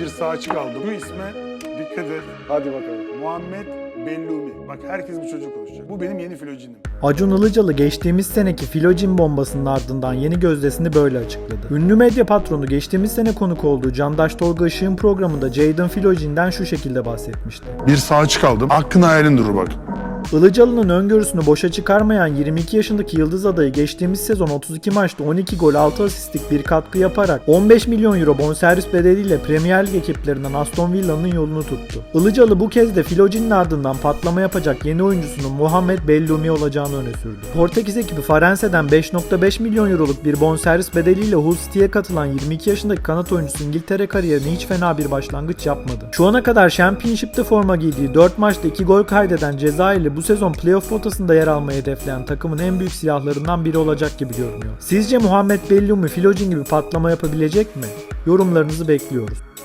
Bir sağ açık aldım. Bu isme dikkat et. Hadi bakalım. Muhammed Bellumi. Bak herkes bu çocuk konuşacak. Bu benim yeni filocinim. Acun Ilıcalı geçtiğimiz seneki Filocin bombasının ardından yeni gözdesini böyle açıkladı. Ünlü medya patronu geçtiğimiz sene konuk olduğu Candaş Tolga Işık'ın programında Jayden Filocin'den şu şekilde bahsetmişti. Bir sağ açık aldım. Hakkın hayalin durur bak. Ilıcalı'nın öngörüsünü boşa çıkarmayan 22 yaşındaki Yıldız adayı geçtiğimiz sezon 32 maçta 12 gol 6 asistlik bir katkı yaparak 15 milyon euro bonservis bedeliyle Premier Lig ekiplerinden Aston Villa'nın yolunu tuttu. Ilıcalı bu kez de Filocin'in ardından patlama yapacak yeni oyuncusunun Muhammed Bellumi olacağını öne sürdü. Portekiz ekibi Farense'den 5.5 milyon euroluk bir bonservis bedeliyle Hull City'ye katılan 22 yaşındaki kanat oyuncusu İngiltere kariyerine hiç fena bir başlangıç yapmadı. Şu ana kadar Championship'te forma giydiği 4 maçta 2 gol kaydeden Cezayirli bu sezon playoff potasında yer almayı hedefleyen takımın en büyük silahlarından biri olacak gibi görünüyor. Sizce Muhammed Bellumi Filocin gibi patlama yapabilecek mi? Yorumlarınızı bekliyoruz.